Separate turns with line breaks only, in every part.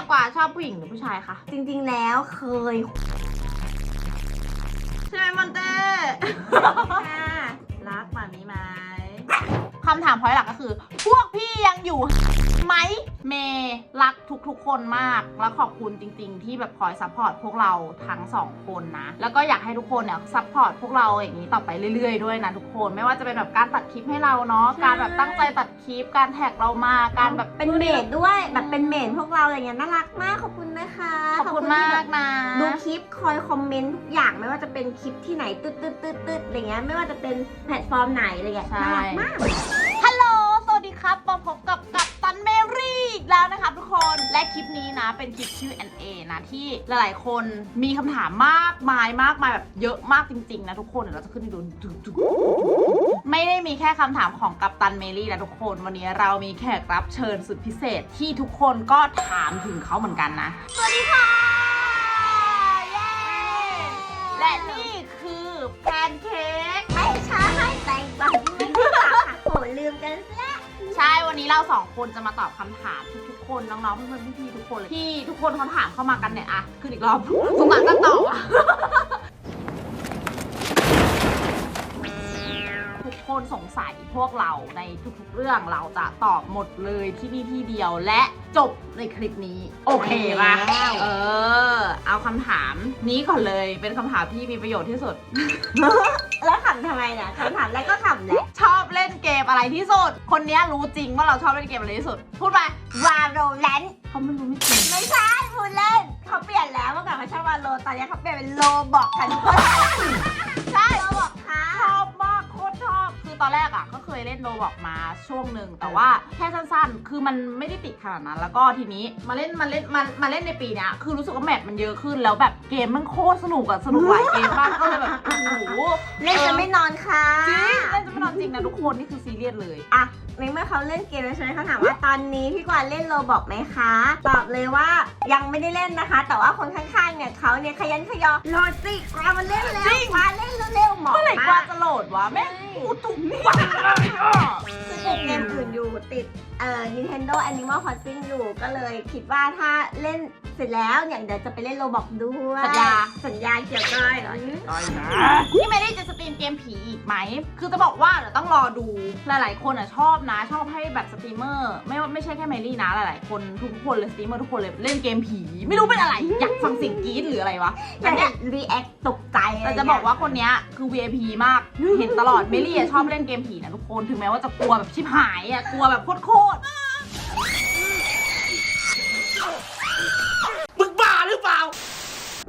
ตังกวาชอบผู้หญิงหรือผู้ชายคะ
จริงๆแล้วเคย
ใช่ไหมมอนเต้
ค่ะ
รักมามีไหมคำถามพอยหลักก็คือ พวกพี่ยังอยู่ ไหมเมย์รักทุกๆคนมาก และขอบคุณจริง ๆ ที่แบบคอยซัพพอร์ตพวกเราทั้งสองคนนะ แล้วก็อยากให้ทุกคนเนี่ยซัพพอร์ตพวกเราอย่างนี้ต่อไปเรื่อยๆด้วยนะทุกคนไม่ว่าจะเป็นแบบการตัดคลิปให้เราเนาะการแบบตั้งใจตัดคลิปการแท็กเรามาการแบบ
เป็นเมดด้วยแบบเป็นเมดพวกเราอะไรเงี้ยน่ารักมากขอบคุณนะคะ
ขอบคุณมากนะ
ดูคลิปคอยคอมเมนต์ทุกอย่างไม่ว่าจะเป็นคลิปที่ไหนตึ๊ดตึ๊ดตึ๊ดตึ๊ดอะไรเงี้ยไม่ว่าจะเป็นแพลตฟอร์มไหนอะไรเงี้ย
ใช่
น่ารักมาก
ฮัลโหลสวัสดีครับมาพบกับกัปตันเมรี่อีก แล้วนะครับทุกคนและคลิปนี้นะ เป็นคลิปชื่อ NA นะที่หลายๆ คนมีคำถามมากมายมากมายแบบเยอะมากจริง ๆ นะทุกคนเดี๋ยวเราจะขึ้นให้ดูไม่ได้มีแค่คำถามของกัปตันเมรี่นะทุกคน วันนี้เรามีแขกรับเชิญสุดพิเศษที่ทุกคนก็ถามถึงเขาเหมือนกันนะ สวัสดีค่ะเย้และนี่คือแพนเค้ก
ไม่ใช่แต่งก่อนไม่ใช่ค่ะโหลืมกันซะแล้ว
ใช่วันนี้เราสองคนจะมาตอบคำถามทุก คนน้องๆเพื่อนๆพี่ๆทุกคนเลยที่ทุกคนเขาถามเข้ามากันเนี่ยอะขึ้นอีกรอบสงสารกันต่ออะ คนสงสัยพวกเราในทุกๆเรื่องเราจะตอบหมดเลยที่นี่ที่เดียวและจบในคลิปนี้ โอเคปะเออ เอาคำถามนี้ก่อนเลยเป็นคำถามที่มีประโยชน์ที่สุด
แล้วขำทำไมเนี่ยคำถามแรกก็ขำแหละ
ชอบเล่นเกมอะไรที่สุด คนเนี้ยรู้จริงว่าเราชอบเล่นเกมอะไรที่สุด พูดไป
วาโรแลน
เขาไม่รู้ไม่จริง
ไม่ใช่พูดเล่นเขาเปลี่ยนแล้วเมื่อก่อนเขาชอบวาโลตอนนี้เขาเปลี่ยนเป็นโลบอกกัน
ตอนแรกอะก็เคยเล่นโรบอกมาช่วงหนึ่งแต่ว่าแค่สั้นๆ คือมันไม่ได้ติดขนาดนั้น แล้วก็ทีนี้มาเล่นมาเล่นมามาเล่นในปีเนี้ยคือรู้สึกว่าแมปมันเยอะขึ้นแล้วแบบเกมมันโคตรสนุกอะสนุกหลายเกมมากก็เลยแบบโอ้โห
เล่นจะไม่นอนค่ะ
จริงเล่นจะไม่นอนจริงนะทุกคนนี่คือซีเรียสเลย
อะ ในเมื่อเขาเล่นเกมแล้วใช่ไหมเขาถามว่าตอนนี้พี่กวางเล่นโลบอกไหมคะ ตอบเลยว่ายังไม่ได้เล่นนะคะ แต่ว่าคนข้างๆเนี่ยเขาเนี่ยขยันขยอโหลดสิกวางมันเล่นแล้ว
จริง
กวางเล่นเร็วๆหมอ
เมื่อไหร่ก
มา
ว่ากจะโหลดวะแม่งกูทุกวันเลยอะ
คือติดเกมอื่นอยู่ติด เอ่อ Nintendo Animal Crossing อยู่ก็เลยคิดว่าถ้าเล่นเสร็จแล้วเนี่ยเดี๋ยวจะไปเล่นโลบอกด้วย
สัญญา
สัญญาเกี่ยวก้อย
พี่ไม่ได้จะสตรีมเกมผีอีกไหม คือจะบอกว่าเดี๋ยวต้องรอดู หลายๆ คนอะชอบนะ ชอบให้แบบสตรีมเมอร์ ไม่ว่าไม่ใช่แค่เมลี่นะ หลายๆ คนทุกคนเลยสตรีมเมอร์ทุกคนเลยเล่นเกมผี ไม่รู้เป็นอะไร อยากฟังเสียงกรี๊ดหรืออะไรวะ
อยากเห็น react ตกใจ
แต่จะบอกว่าคนเนี้ยคือ VIP มาก เห็นตลอดเมลี่อะชอบเล่นเกมผีนะทุกคน ถึงแม้ว่าจะกลัวแบบชิบหายอะ กลัวแบบโคตร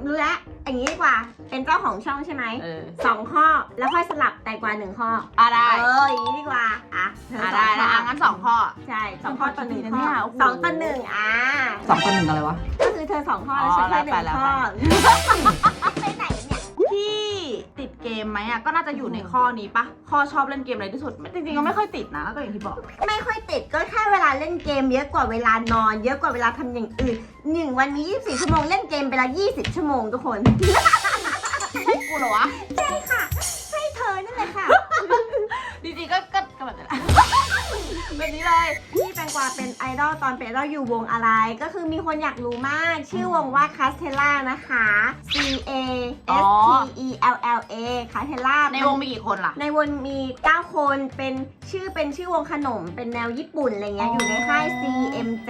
รู้แล้วอย่างนี้ดีกว่า เป็นเจ้าของช่องใช่ไหม
ๆเออ
สองข้อ แล้วค่อยสลับแต่กว่าหนึ่งข้อ
อะได้
เออ อย่างนี้ดีกว่า อะเธอ
อะ
ส
ได้
องข้
ได้
อ
อะงั้นสองข้อ
ใช่ สองข้อต่อหนึ่ง
นะ
ข้
เนี่
อย
โอ้โห
สองต่อหนึ่งอะ
สองต่อหนึ่งอะไรวะ
ก็คือเธอสองข้อ
อ๋
แล้
อ
วฉันแค่หนึ่ง
แล้ว
ข้อ
ไป
ไปไหนเนี่ย
พี่ติดเก มไหมอะก็น่าจะอยู่ในข้อนี้ปะข้อชอบเล่นเกมอะไรที่สุดจริงๆก็ไม่ค่อยติดนะก็อย่างที่บอก
ไม่ค่อยติดก็แค่เวลาเล่นเกมเยอะกว่าเวลานอน เยอะกว่าเวลาทำอย่างอื่นหนึ่งวันมี24 ชั่วโมงเล่นเกมไปละ20 ชั่วโมงทุกคน
ใช่กูเหรอวะ
ใช่ค่ะ ใช่เธอนั่นแหละค่ะ
จริงๆก็ก็ก็แบบนี้แหละ แบบนี้เลย
พี่แตงกวาเป็นไอดอลตอนเป็นไอดอลอยู่วงอะไร ก็คือมีคนอยากรู้มาก ชื่อวงว่าคาสเทล่านะคะ C A S T E L L A คาสเทล่า
ในวงมีกี่คนล่ะ
ในวงมี 9 คนเป็น ชื่อเป็นชื่อวงขนมเป็นแนวญี่ปุ่นอะไรเงี้ย
อ๋อ
อ
อยู่
ในค่าย CMJ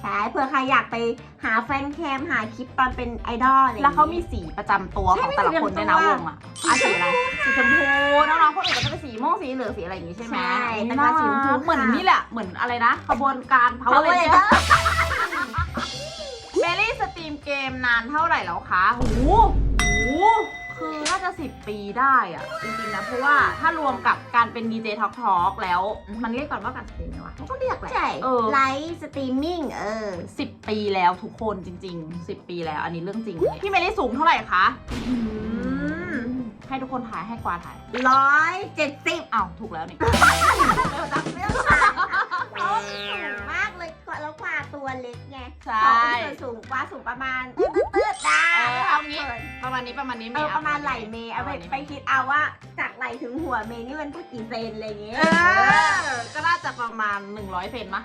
ใช่เผื่อใครอยากไปหาแฟนแคมหาคลิปตอนเป็นไอดอลอะไรงี้ย
แล้วเขามีสีประจำตัวของแต่ละคนด้วยนะ
ใช่
ว
มี
ง
สีประจำตัว
อะอะสีอะไรสีชมพูน้องๆคนอื่นก็จะเป็นสีม่วงสีเหลืองสีอะไรอย่างงี้ใช่ไหม
ใช่
อุ๊ย
แต่ว่าสีชมพู
เหมือน
ค่ะ
นี่แหละเหมือนอะไรนะขบวนการ power
Power
ranger
Ranger
เมลี่สตรีมเกมนานเท่าไหร่แล้วคะหูหู คือน่าจะ10ปีได้อะจริงๆนะ เพราะว่าถ้ารวมกับการเป็นดีเจทอล์กทอล์กแล้ว มันเรียกก่อนว่าการสตรีมไหมวะก็เรียกแหละ
ใช่
เออ
ไลฟ์สตรีมมิ่งเออ
สิบปีแล้วทุกคนจริง ๆ 10 ปีแล้ว อันนี้เรื่องจริงเลยพี่เมลี่สูงเท่าไหร่คะอืมให้ทุกคนถ่ายให้กวาถ่าย
ร้อยเจ็ดสิบ
อ้าวถูกแล้วนี่
เร็วจังเรื่องค่ะเพราะว่ามันสูง เล็กไง
ใช่
ของเธอสูงกว่าสูงประมาณตืดตืดๆๆนะ
เออเอางี้
เกิน
ประมาณนี้ประมาณนี้
เออประมาณไหลเมย์เอาไปไปคิดเอาว่าจากจากไหล่ถึงหัวเมย์นี่มันสักกี่เซนอะไรเงี้ย
เออก็น่าจะประมาณ 100เซนมะ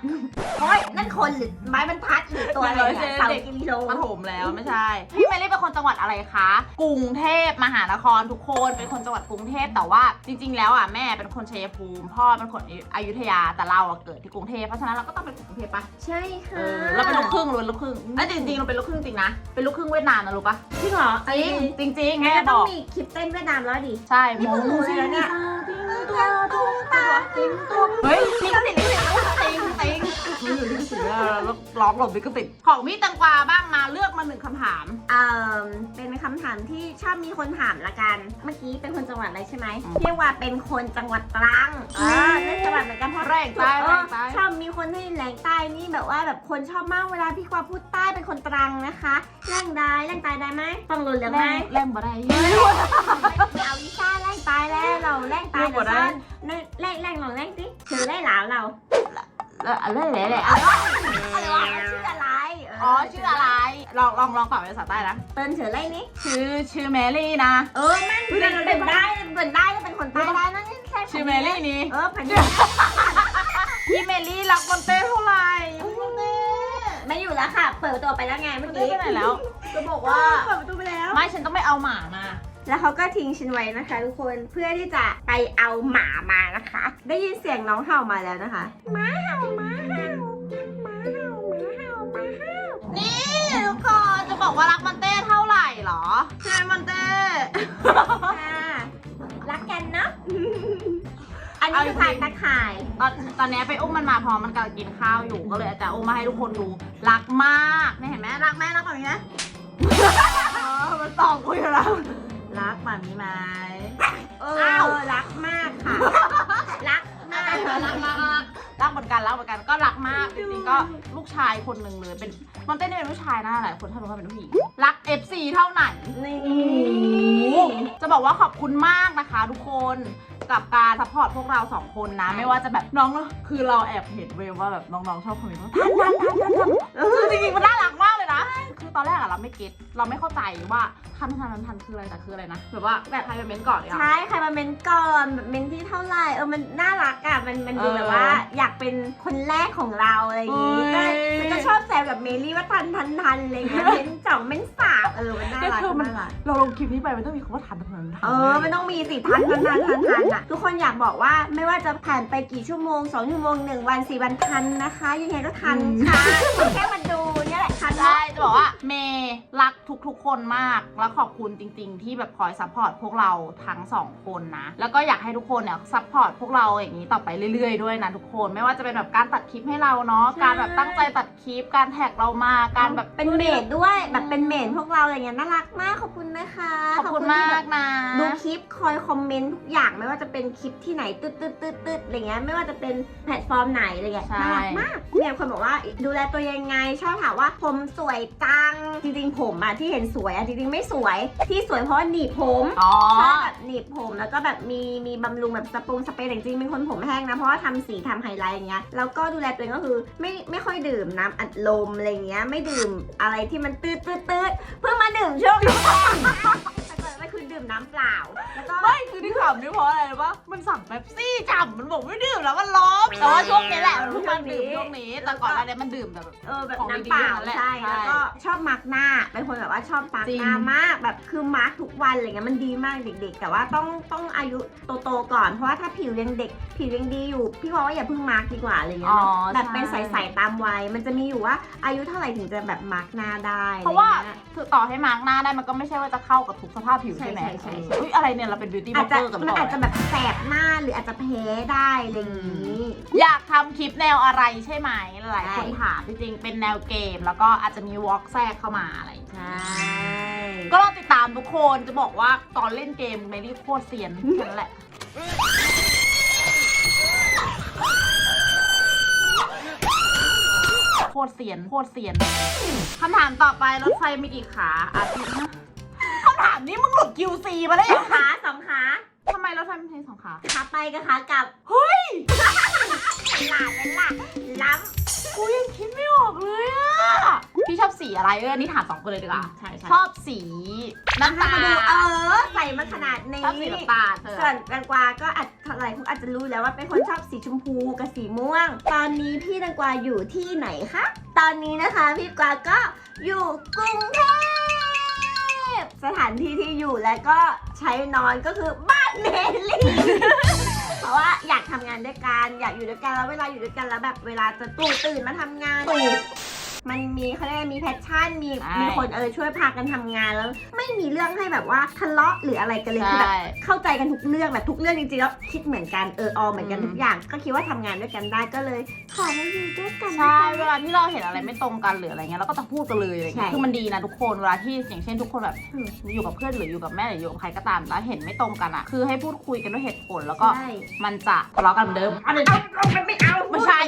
โอ้ยนั่นคนหรือไม้บรรทัดหรือตัวอะไร
100เซ
เนี่ย
น
เสา
เด็ก
กิโล
ปฐมแล้วไม่ใช่ พี่เมลี่เป็นคนจังหวัดอะไรคะ กรุงเทพมหานครทุกคนเป็นคนจังหวัดกรุงเทพแต่ว่าจริง ๆ แล้วอะแม่เป็นคนชัยภูมิ พ่อเป็นคนอยุธยาแต่เราอะเกิดที่กรุงเทพเพราะฉะนั้นเราก็ต้องเป็นคนกรุงเทพปะ
ใช่
เอ
ค่ะ
อเราเป็นลูกครึ่งเราเป็นลูกครึ่งเอ้ยจริงๆเราเป็นลูกครึ่งจริงนะ เป็นลูกครึ่งเวียดนามนะรู้ปะ
จริงเหรอ
จริงจริงๆ
งั้
แม่
นก็
บ
ต้อง
อก
มีคลิปเต้นเวียดนามแล้วดิ
ใช่
นี่เพิ่งรู้เลยนะเนี่ย
เฮ้ยลิขสิทธิ์ลิขสิทธิ์ติงติงมันอยู่ลิขสิทธิ์แล้วร้องหลบลิขสิทธิ์ของพี่แตังกวาบ้างมาเลือกมาหนึ่งคำถาม
เอ่อเป็นคำถามที่ชอบมีคนถามละกัน เมื่อกี้เป็นคนจังหวัดอะไรใช่ไหม
อืม
เรียกว่าเป็นคนจังหวัดตรัง
อ่า
เล่นจังหวัดเหมือนกันเพราะ
แรงใต้
เอ
แร
อง
ใต้
ชอบมีคนที่แหลงใต้นี่แบบว่าแบบคนชอบมากเวลาพี่กวาพูดใต้เป็นคนตรังนะคะแรงได้แรงใตายได้ไหมฟังรู้เรื่อง
แร
ไหม
งแรงบ่ได้
เอาวิชาแรงตายแล้วเราแรงตาย
เรื่องบ่
เดี๋ยว
ได้
ซ่อนแรงแรงแรงลองแรงสิถือได้หลาวเรา
อะไรแหละแหละ
อะไรวะชื่ออะไรเอ๋
อชื่ออะไร ลองลองลองตอบเป็นภาษาใต้นะ
เติ้นถืออะไรนี่
ชื่อชื่อแมรี่นะ
เออมัน
เฮ้ย
เป็น
เดี๋
เป็
ยวน
ได้เป็นได้แล้วเป็นคนใต้ได้นั่นนี่แค่
ชื่อแมรี่นี่
เออพัน
พี่เมลี่รักบอลเต้เท่าไหร่บอลเต้
ไม่อยู่แล้วค่ะ เปิดประตัวไปแล้วไงเมื่อ
เต้
กี้
ไปไหนแล้วจะบอกว่า
เปิดประตูไปแล้ว
ไม่ฉันต้องไปเอาหมามา
แล้วเขาก็ทิ้งฉันไว้นะคะ ทุกคนเพื่อที่จะไปเอาหมามานะคะ ได้ยินเสียงน้องเห่ามาแล้วนะคะหมาเห่าหมาเห่าหมาเห่าหมาเห่าหมาเห่า
นี่ทุกคนจะบอกว่ารักมันเต้เท่าไหร่เหรอใช่ไหมมันเต้
ค่ะรักกันเนาะ อันนี้คือผ่านตะข่าย
ตอนตอนเนี้ยไปอุ้มมันมาพอมันกำลังกินข้าวอยู่ก็เลยจะอุ้มมาให้ทุกคนดูรักมากนี่เห็นไหมรักแม่รักแบบนี้ไหมเออมันตอบคุยกับเรารักแบบนี้ไหม
เอ
อ้าว
อรักมากค่ะ รักมาก
รักรักรักรักเหมือนกันรักเหมือนกันก็รักมากจริงๆก็ลูกชายคนหนึ่งเลยเป็นมันเต้นเป็นผู้ชายนะหลายคนถ้ารู้ว่าเป็นผู้หญิงรัก FC เท่าไหร่
นี่
จะบอกว่าขอบคุณมากนะคะ ทุกคน กับการซัพพอร์ตพวกเราสองคนนะ ไม่ว่าจะแบบน้องคือเราแอบเห็นเวลว่าแบบน้องๆชอบคอมเมนต์ว่าทันทันทันทัน ไม่เก็ตเราไม่เข้าใจว่าทันทันทันทันคืออะไรแต่คืออะไรนะแบบว่าแบบใครเป็นเมนต์ก่อนเนี่ย
ใช่ใครมาเมนก่อนแบบเมนที่เท่าไหร่เออมันน่ารักอะมันมันดู
เออ
แบบว่า อยากเป็นคนแรกของเราอะไรอย่างงี้
เอ้
ก็
ย
ก็ชอบแซวกับเมลี่ว่าทันทันทันอะไรเงี้ยเมนสองเมนสามเออมันน่า
ก็
รัก
คือมัน
น่ารัก
เราลงคลิปนี้ไปมันต้องมีคำว่าทันทันทันทัน
เออ มันต้องมีสิทันทันทันทันทันอะทุกคนอยากบอกว่าไม่ว่าจะผ่านไปกี่ชั่วโมงสองชั่วโมงหนึ่งวันสี่วันทันนะคะ ยังไงก็ทันค่ะแค่มาดูเนี่ย แหละทัน
ใช่จะบอกว่าเมย์รักทุกๆ คนมาก แล้วขอบคุณจริง ๆ ที่แบบคอยซัพพอร์ตพวกเราทั้งสองคนนะ แล้วก็อยากให้ทุกคนเนี่ยซัพพอร์ตพวกเราอย่างนี้ต่อไปเรื่อยๆด้วยนะทุกคน ไม่ว่าจะเป็นแบบการตัดคลิปให้เราเนาะ การแบบตั้งใจตัดคลิป การแท็กเรามา การแบบ
เป็นเมดด้วย แบบเป็นเมดพวกเราอะไรเงี้ยน่ารักมากขอบคุณนะคะ
ขอบคุณ
ที่
มา
แบ
ก
บ
นะ
ดูคลิปคอยคอมเมนต์ทุกอย่างไม่ว่าจะเป็นคลิปที่ไหนตืดตืดตืดตืดอะไรเงี้ยไม่ว่าจะเป็นแพลตฟอร์มไหนอะไรเงี้ย
ใช่
น่ารักมากเนี่ยคนบอกว่าดูแลตัวยังไงชอบถามว่าผมสวยจัง จริงๆ ผมอะที่เห็นสวยอะจริงๆ ไม่สวย ที่สวยเพราะว่าหนีบผม
อ๋อ
ชอบแบบหนีบผมแล้วก็แบบมีมีบำรุงแบบสปรุงสเปรย์แต่จริงๆเป็นคนผมแห้งนะ เพราะว่าทำสีทำไฮไลท์อย่างเงี้ย แล้วก็ดูแลตัวเองก็คือไม่ไม่ค่อยดื่มน้ำอัดลมอะไรเงี้ย ไม่ดื่มอะไรที่มันตืดตืดตืดเพิ่งมาดื่มช่วงนี้แต่ก่อนก็คือ ดื่มน้ำเปล่า แล้วก็
ไม่คือที่ขำนี่เพราะอะไรรู้ปะมันสั่งเป๊ปซี่ฉ่ำมันบอกไม่ดื่มแล้วมันร้อนแต่ว่าช่วงนี้แหละมันเพิ่งมาดื่มช่วงนี้แต่ก่อนหน้านี้มันดื่มแบบ
เออแบบ
ของ
น้ำ
ดีๆ
เปล่า
นั่นแหละ
ใช่
ใช่
แล้วก็ชอบมาร์กหน้าเป็นคนแบบว่าชอบมาร์ก
จริง
หน้ามากแบบคือมาร์กทุกวันอะไรเงี้ยมันดีมากเด็ก ๆ แต่ว่าต้องต้องอายุโตๆก่อนเพราะว่าถ้าผิวยังเด็ก ผิวยังดีอยู่ พี่บอกว่าอย่าเพิ่งมาร์กดีกว่าอะไรเงี้ย
อ๋อ
เนอะแบบเป็น
ใช่
ใสๆตามวัยมันจะมีอยู่ว่าอายุเท่าไหร่ถึงจะแบบมาร์กหน้าได้
เพราะว่า
อไงี้ย
คือต่อให้มาร์กหน้าได้มันก็ไม่ใช่ว่าจะเข้ากับทุกสภาพผิวใช่ไหม
ใช่ใช่ใช่
เอออุ้ยอะไรเนี่ยเราเป็นบิวตี้บ
อา
ล็
จ
อก
จะ
เกอร์กัน
มัน
ต่อ
อาจจะแบบแสบหน้าหรืออาจจะแพ้ได้อะไรอย่างนี้
อยากทำคลิปแนวอะไรใช่ไหมหลายๆคน
ใช่
ถามจริงๆเป็นแนวเกม แล้วก็อาจจะมีวอล์กแทรกเข้ามาอะไรอย่างเงี้ย
ใช่
ก็ลองติดตามทุกคนจะบอกว่าตอนเล่นเกมเมลี่โคตรเซียนแค่นั้นแหละโคตรเซียนโคตรเซียนคำถามต่อไปรถไฟมีกี่ขาอาทิตย์นะคำ ถามนี้มึงหลุด QC มาได้
ส
ยั
อง
ง
ขาสองขา
ทำไมรถไฟมันใช้สองขา
ขาไปกับขากลับ
เฮ้ย
หลาดเลยล่ะล้
กูยังคิดไม่ออกเลยอะพี่ชอบสีสีอะไรเอออันนี้ถามสองคนเลยดีกว่า
ใช่ใช่
ชอบสีน้ำตา
มา
ล
ดูเออใส่มาขนาดนี้
ชอบสีน้ำตาลเธอ
ส่วนแตงกวาก็อาจหลายคนอาจจะรู้แล้วว่าเป็นคนชอบสีชมพูกับสีม่วง ตอนนี้พี่แตงกวาอยู่ที่ไหนคะตอนนี้นะคะพี่กวาก็อยู่กรุงเทพ สถานที่ที่อยู่และก็ใช้นอนก็คือบ้านเมลี่ เพราะว่าอยากทำงานด้วยกันอยากอยู่ด้วยกันแล้วเวลาอยู่ด้วยกันแล้วแบบเวลาจะตื่นตื่นมาทำงาน มันมีเขาเรียกว่ามีแพชชั่นมี
ใช่
มีคนเออช่วยพากันทำงานแล้ว ไม่มีเรื่องให้แบบว่าทะเลาะหรืออะไรกันเลยคือแบบ
ใช่
เข้าใจกันทุกเรื่องแบบทุกเรื่องจริงๆแล้วคิดเหมือนกันเออออเหมือนกัน
อืม
ทุกอย่าง ก็คิดว่าทำงานด้วยกันได้ก็เลย ขอมาอยู่ด้วยกัน
ใช่
นะคะ
เวลาที่เราเห็นอะไรไม่ตรงกันหรืออะไรเงี้ยเราก็จะพูดกันเลยอะไรเงี้ย
ใช่
คือมันดีนะทุกคน เวลาที่อย่างเช่นทุกคนแบบอืม อยู่กับเพื่อนหรืออยู่กับแม่หรืออยู่กับใครก็ตามแล้วเห็นไม่ตรงกันอะ คือให้พูดคุยกันด้วยเหตุผลแล้วก็
ใช่
มันจะทะเลาะกันเหมือนเดิม
เอาเอาเอามันไม่เอา
ไม่ใช่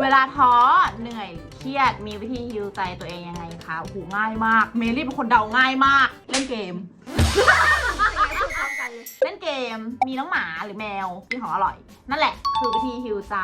เวลาท้อเหนื่อยเครียดมีวิธีฮิวใจตัวเองยังไงคะโอ้โหง่ายมาก เมลี่เป็นคนเดาง่ายมาก เล่นเกม
พูดพร้อมกันเลย
เล่นเกมมีน้องหมาหรือแมวกินของอร่อย นั่นแหละ คือวิธีฮิวใจ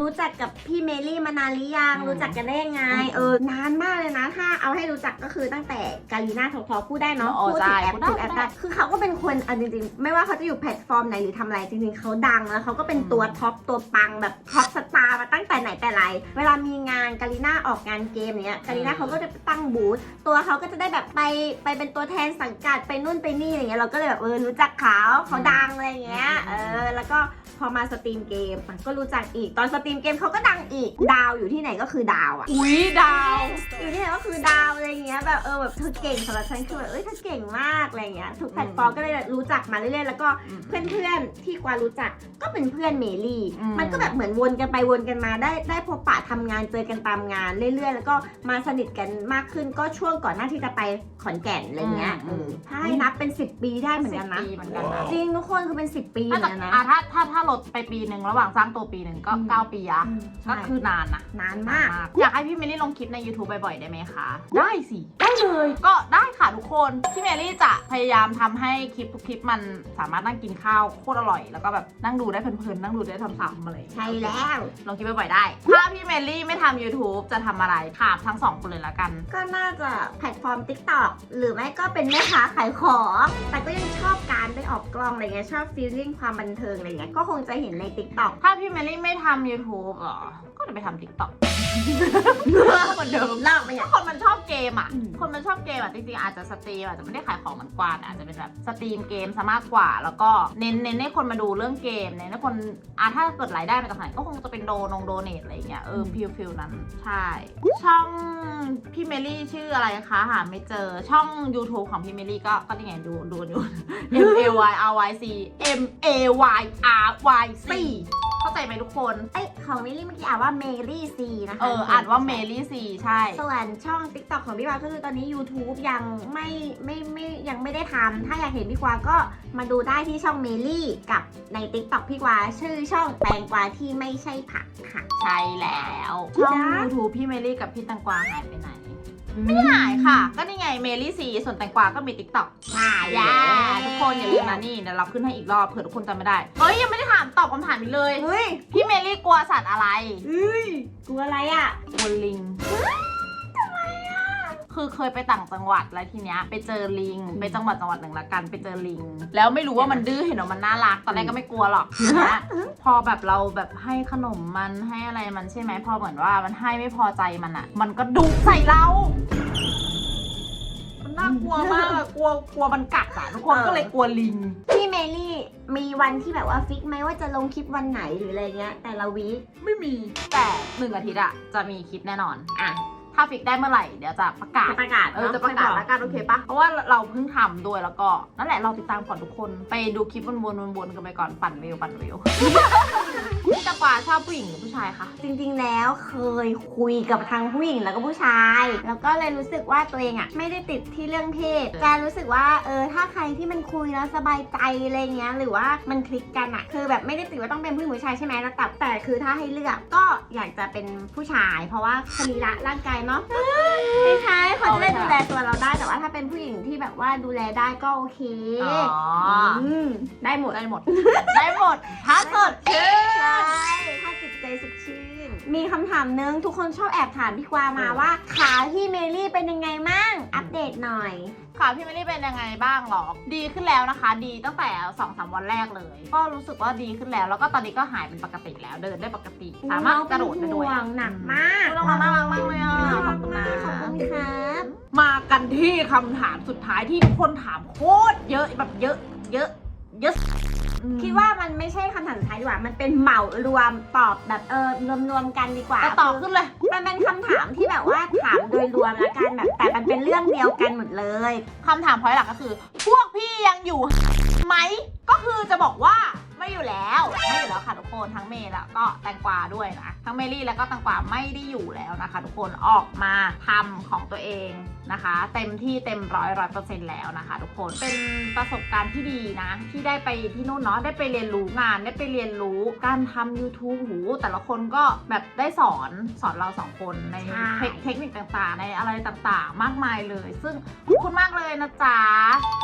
รู้จักกับพี่เมลี่มานานหรือยัง
อืม
รู้จักกันได้ยังไง
อืม
เออนานมากเลยนะ ถ้าเอาให้รู้จักก็คือตั้งแต่กาลีน่าทอทอพูดได้เนาะ
อ๋อ
พูดถึงแอป
ใช่
พูดแอป
พูดได้
ได้คือเขาก็เป็นคนอันจริงๆ ไม่ว่าเขาจะอยู่แพลตฟอร์มไหนหรือทำอะไรจริงๆเขาดังแล้วเขาก็เป็น
อืม
ตัวท็อปตัวปังแบบท็อปสตาร์ มาตั้งแต่ไหนแต่ไร เวลามีงานกาลีน่าออกงานเกมเนี้ยกาลีน่าเขาก็จะตั้งบูธตัวเขาก็จะได้แบบไปไปเป็นตัวแทนสังกัดไปนู่นไปนี่อย่างเงี้ยเราก็เลยแบบเออรู้จักเขาเขาดังอะไรอย่างเงี้ยเออแล้วก็ พอมาสตรีมเกมอะก็รู้จักอีก ตอนสตรีมเกมเขาก็ดังอีก ดาวอยู่ที่ไหนก็คือดาวอะ
อุ้ยดาว
อยู่ที่ไหนก็คือดาวอะไรอย่างเงี้ยแบบเออแบบเธอเก่งสำหรับฉันคือแบบเอ้ยเธอเก่งมากอะไรอย่างเงี้ยทุกแพลตฟอร์มก็เลยรู้จักมาเรื่อยๆแล้วก็เพื่อนๆที่กวารู้จักก็เป็นเพื่อนเมลี่
อืม
มันก็แบบเหมือนวนกันไปวนกันมาได้ได้พบปะทำงานเจอกันตามงานเรื่อยๆ แล้วก็มาสนิทกันมากขึ้นก็ช่วงก่อนหน้าที่จะไปขอนแก่นอะไรเงี้ย
อืม
เออถ้าให้นับเป็น 10 ปีได้เหมือนกันนะ
สิบปีเหมือนกันนะ
จริงทุกคนคือเป็น 10 ปีเห
ถ้า
มือน
จะ
กันนะ
อะถ้าถ้าถ้าลดไปปีหนึ่งระหว่างสร้างตัวปีหนึ่งก็
อืม
เก้าปีอะ
อืม
ก็
ใช่
คือนานนะ
นานมาก
อยากให้พี่เมลี่ลงคลิปใน YouTube บ่อยๆ ได้ไหมคะ ได้สิ ได้เลย ก็ได้ค่ะทุกคน พี่เมลี่จะพยายามทำให้คลิปทุกคลิปมันสามารถนั่งกินข้าวโคตรอร่อย แล้วก็แบบนั่งดูได้เพลินๆ นั่งดูได้ซ้ำๆอะไรอย่างเงี้ย
ใช่แล้ว
ลงคลิปบ่อยๆได้ ถ้าพี่เมลี่ไม่ทำ YouTube จะทำอะไรถามทั้งสองคนเลยละกัน
ก็น่าจะแพลตฟอร์ม TikTok หรือไม่ก็เป็นแม่ค้าขายของ แต่ก็ยังชอบการได้ออกกล้องอะไรเงี้ยชอบฟีลลิ่งความบันเทิงอะไรเงี้ยก็คคงจะเห็นในติ๊กต็อก
ถ้าพี่เมลี่ไม่ทำ YouTube หรอ ก็จะไปทำติ๊กต็อก เหมือนเดิม
เล่าไปอย่า
ถ้างคนมันชอบเกมอะ
อืม
คนมันชอบเกมอะจริงๆอาจจะสตรีมอาจจะไม่ได้ขายของเหมือนกวานอาจจะเป็นแบบสตรีมเกมซะมากกว่า แล้วก็เน้นเน้นให้คนมาดูเรื่องเกมเน้นให้คนอะถ้าเกิดรายได้มาจากไหนก็คงจะเป็นโดนงโดเนทอะไรอย่างเงี้ยเออฟิลฟิลนั้นใช่ ช่องพี่เมลี่ชื่ออะไรคะหาไม่เจอช่อง YouTube ของพี่เมลี่ก็ก็นี่ไงดูดูดู M A Y R Y C M A Y R Y C เข้าใจไหมทุกคน
เอ้ยของมิลลี่เมื่อกี้อ่านว่าเมรี่ซีนะคะ
เอออ่านว่าเมลี่ซีใช่
ส่วนช่อง TikTok ของพี่วาก็คือตอนนี้ YouTube ยังไม่ไม่ไม่ยังไม่ได้ทำถ้าอยากเห็นพี่กวาก็มาดูได้ที่ช่องเมลี่กับใน TikTok พี่กวาชื่อช่องแตงกวาที่ไม่ใช่ผักค่ะ
ใช่แล้ว ช่อง
นะ
YouTube พี่เมลี่กับพี่แตังกวาหายไปไหน ไม่ได้หายค่ะ ก็นี่ไงเมลี่ซีส่วนแตงกวาก็มีติ๊กต็อก
ใช่
ย่าทุกคนอย่าลืมนะนี่เดี๋ยวเราขึ้นให้อีกรอบเผื่อทุกคนจำไม่ได้ เฮ้ย ยังไม่ได้ถามตอบคำถามอีกเลย
เฮ้ย
พี่เมลี่กลัวสัตว์อะไร
เฮ้ยกลัวอะไรอะ
กลัวลิง คือเคยไปต่างจังหวัดแล้วทีเนี้ยไปเจอลิง ไปจังหวัดจังหวัดหนึ่งละกันไปเจอลิง แล้วไม่รู้ว่ามันดื้อเห็นว่ามันน่ารักตอนแรกก็ไม่กลัวหรอกทีเนี้ยพอแบบเราแบบให้ขนมมันให้อะไรมันใช่ไหมพอเหมือนว่ามันให้ไม่พอใจมันอะมันก็ดุใส่เรามันน่ากลัวมากอะกลัวกลัวมันกัดอะทุกคน
เออ
ก็เลยกลัวลิง
พี่เมลี่มีวันที่แบบว่าฟิกไหมว่าจะลงคลิปวันไหนหรืออะไรเงี้ย แต่ละวีค
ไม่มีแต่หนึ่งอาทิตย์อะจะมีคลิปแน่นอน
อะ
ถ้าฟิกได้เมื่อไหร่เดี๋ยวจะประกาศ
จะประกาศ
เออจะประกาศแล้วกันโอเคปะเพราะว่าเราเพิ่งทำด้วยแล้วก็นั่นแหละเราติดตามก่อนทุกคน ไปดูคลิปวนๆวนๆกันไปก่อนปั่นวิวปั่นวิว พี่ตะกวาชอบผู้หญิงหรือผู้ชายคะ
จริงๆ แล้วเคยคุยกับทางผู้หญิงแล้วก็ผู้ชาย แล้วก็เลยรู้สึกว่าตัวเองอะไม่ได้ติดที่เรื่องเพศแต่รู้สึกว่าเออถ้าใครที่มันคุยแล้วสบายใจอะไรเงี้ยหรือว่ามันคลิกกันอะคือแบบไม่ได้ติดว่าต้องเป็นผู้หญิงผู้ชายใช่ไหมแล้วแต่แต่คือถ้าให้เลือกก็อยากจะเป็นผู้ชาย เพราะว่าสรีระร่างกายเนาะคล้ายๆเขาจะได้ดูแลตัวเราได้แต่ว่าถ้าเป็นผู้หญิงที่แบบว่าดูแลได้ก็โอเค
อ๋อ
มได้หมด
ได้หมดได้หมดถ้าสดชื่น
ใช่ถ้าจิตใจสดชื่น มีคำถามนึง ทุกคนชอบแอบถามพี่กวามาว่า ขาพี่เมลี่เป็นยังไงมั่ง อัปเดตหน่อย
ค่ะพี่เมลี่เป็นยังไงบ้างหรอดีขึ้นแล้วนะคะ ดีตั้งแต่2อสวันแรกเลย ก็รู้สึกว่าดีขึ้นแล้ว แล้วก็ตอนนี้ก็หายเป็นปกติแล้ว เดินได้ปกติ สามารถกระโดดได้ด้วย
ห่งหนักมาก
น้องน่ารักมากเลยอะ ขอบคุณนะ
ขอบคุณครับ
มากันที่คำถามสุดท้ายที่ทุกคนถามโคตรเยอะแบบเยอะ เยอะ เยอะอืม
คิดว่ามันไม่ใช่คำถามสุดท้ายดีกว่า มันเป็นเหมารวมตอบแบบเออรวมๆกันดีกว่า
แต่ต่อขึ้นเลย
มันเป็นคำถามที่แบบว่าถามโดยรวมแล้วกันแบบแต่มันเป็นเรื่องเดียวกันหมดเลย
คำถามพอยหลักก็คือ พวกพี่ยังอยู่ไหม ก็คือจะบอกว่า ไม่อยู่แล้ว ไม่อยู่แล้วค่ะทุกคนทั้งเมย์แล้วก็แตงกวาด้วยนะทั้งเมลี่แล้วก็แตงกวาไม่ได้อยู่แล้วนะคะ ทุกคนออกมาทำของตัวเองนะคะ เต็มที่เต็มร้อยร้อยเปอร์เซ็นต์แล้วนะคะ ทุกคนเป็นประสบการณ์ที่ดีนะ ที่ได้ไปที่นู่นเนาะได้ไปเรียนรู้งานได้ไปเรียนรู้การทำ YouTube หูแต่ละคนก็แบบได้สอนสอนเราสองคนใน
ใช่
เทคเทคนิคต่างๆ ในอะไรต่างๆ มากมายเลย ซึ่งขอบคุณมากเลยนะจ๊ะ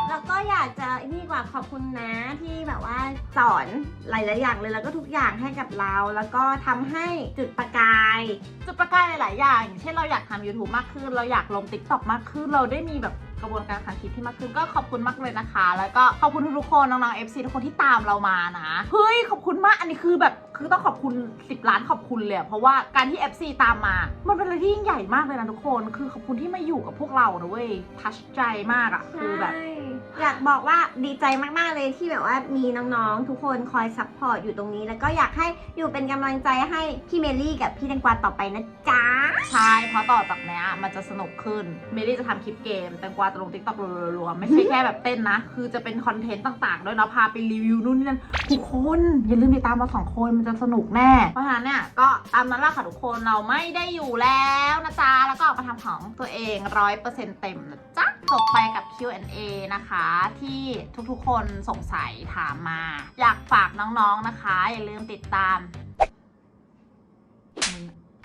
แล้วก็อยากจะนี่ดีกว่าขอบคุณนะที่แบบว่าสอนหลายๆอย่างเลยแล้วก็ทุกอย่างให้กับเรา แล้วก็ทำให้จุดประกาย
จุดประกายหลาย ๆ อย่างอย่างเช่นเราอยากทำ YouTube มากขึ้น เราอยากลง TikTok มากขึ้น เราได้มีแบบกระบวนการการคิดที่มากขึ้นก็ขอบคุณมากเลยนะคะ แล้วก็ขอบคุณทุกๆคนน้องๆ FC ทุกคนที่ตามเรามานะเฮ้ยขอบคุณมากอันนี้คือแบบคือต้องขอบคุณ 10 ล้านขอบคุณเลยอะเพราะว่าการที่ FC ตามมา มันเป็นอะไรที่ยิ่งใหญ่มากเลยนะทุกคน คือขอบคุณที่มาอยู่กับพวกเรานะเว้ยทัชใจมากอะคือแบบ
ใช่ อยากบอกว่าดีใจมาก ๆ เลยที่แบบว่ามีน้อง ๆ ทุกคนคอยซัพพอร์ตอยู่ตรงนี้ แล้วก็อยากให้อยู่เป็นกำลังใจให้พี่เมลี่กับพี่แตงกวาต่อไปนะจ๊ะ
ใช่ เพราะต่อจากเนี้ยมันจะสนุกขึ้น เมลี่จะทำคลิปเกม แตงกวาจะลงติ๊กต็อกรัวๆๆไม่ใช่แค่แบบเต้นนะ คือจะเป็นคอนเทนต์ต่างๆ ด้วยเนาะ พาไปรีวิวนู่นนี่นั่นทุกคนอย่าลืมติดตามเราสองคนมันจะสนุกแน่ เพราะฉะนั้นเนี่ยก็ตามนั้นแหละค่ะทุกคนเราไม่ได้อยู่แล้วนะจ๊ะ แล้วก็ออกมาทำของตัวเองร้อยเปอร์เซ็นต์เต็มนะจ๊ะจบไปกับ Q&A นะคะที่ทุกๆคนสงสัยถามมา อยากฝากน้องๆนะคะ อย่าลืมติดตาม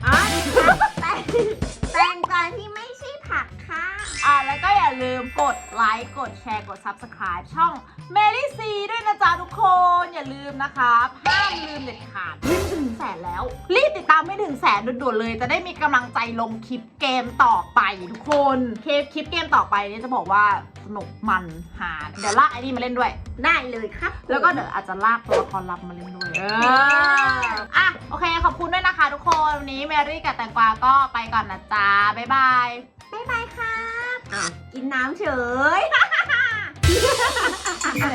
อ๋อแตงแตงกายที่ไม่ ค่ะ
อ่าแล้วก็อย่าลืมกดไลค์กดแชร์กด Subscribe ช่อง m a r y C ด้วยนะจ๊ะทุกคน อย่าลืมนะคะห้ามลืมเด็ดขาดรีบถึงแสนแล้ว รีบติดตามให้ถึงแสนด่วนๆเลย จะได้มีกำลังใจลงคลิปเกมต่อไปทุกคนคลิปคลิปเกมต่อไปเนี่ยจะบอกว่าสนุกมันหา เดี๋ยวลากไอ้นี่มาเล่นด้วย
ได้เลยครับ
แล้วก็เดี๋ยวอาจจะลากตัวละครลับมาเล่นด้วย เอออะโอเคขอบคุณด้วยนะคะทุกคน วันนี้แมรี่กับแตงกวาก็ไปก่อนนะจ๊ะบ๊ายบาย
บ๊ายบายครับอ้าวกินน้ำเฉย
เ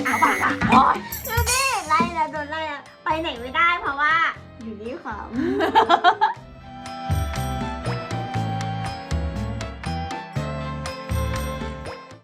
ขาบอกว่าโอ๊ย
ดูดิไล่แล้วโดนไล่แล้วไปไหนไม่ได้เพราะว่าอยู่นี่ค่ะ